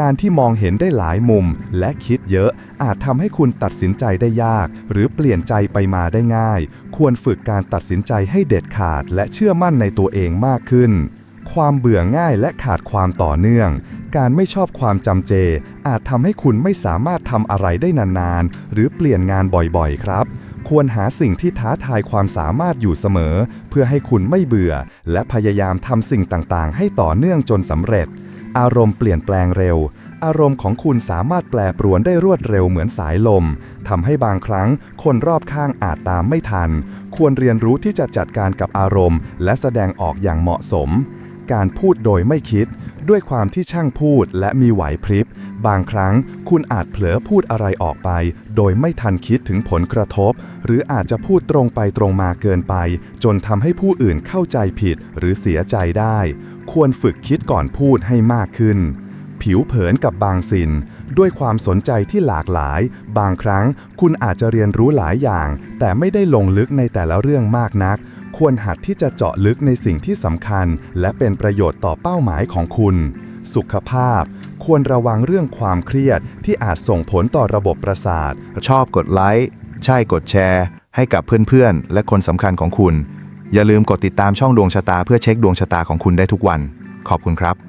การที่มองเห็นได้หลายมุม และคิดเยอะ อาจทำให้คุณตัดสินใจได้ยาก หรือเปลี่ยนใจไปมาได้ง่าย ควรฝึกการตัดสินใจให้เด็ดขาด และเชื่อมั่นในตัวเองมากขึ้น ความเบื่อง่ายและขาดความต่อเนื่อง การไม่ชอบความจำเจ อาจทำให้คุณไม่สามารถทำอะไรได้นานๆ หรือเปลี่ยนงานบ่อยๆ ครับควรหาสิ่งที่ท้าทายความสามารถอยู่เสมอ เพื่อให้คุณไม่เบื่อ และพยายามทำสิ่งต่างๆ ให้ต่อเนื่องจนสำเร็จ อารมณ์เปลี่ยนแปลงเร็ว อารมณ์ของคุณสามารถแปรปรวนได้รวดเร็วเหมือนสายลมทำให้บางครั้งคนรอบข้างอาจตามไม่ทัน ควรเรียนรู้ที่จะจัดการกับอารมณ์ และแสดงออกอย่างเหมาะสม การพูดโดยไม่คิด ด้วยความที่ช่างพูดและมีไหวพริบ บางครั้งคุณอาจเผลอพูดอะไรออกไป โดยไม่ทันคิดถึงผลกระทบ หรืออาจจะพูดตรงไปตรงมาเกินไป จนทำให้ผู้อื่นเข้าใจผิดหรือเสียใจได้ ควรฝึกคิดก่อนพูดให้มากขึ้น ผิวเผินกับบางสิ่งด้วยความสนใจที่หลากหลาย บางครั้งคุณอาจจะเรียนรู้หลายอย่าง แต่ไม่ได้ลงลึกในแต่ละเรื่องมากนัก ควรหัดที่จะเจาะลึกในสิ่งที่สำคัญ และเป็นประโยชน์ต่อเป้าหมายของคุณ สุขภาพ ควรระวังเรื่องความเครียดที่อาจส่งผลต่อระบบประสาท ชอบกดไลค์ ใช่กดแชร์ ให้กับเพื่อนๆ และคนสำคัญของคุณ อย่าลืมกดติดตามช่องดวงชะตาเพื่อเช็คดวงชะตาของคุณได้ทุกวัน ขอบคุณครับ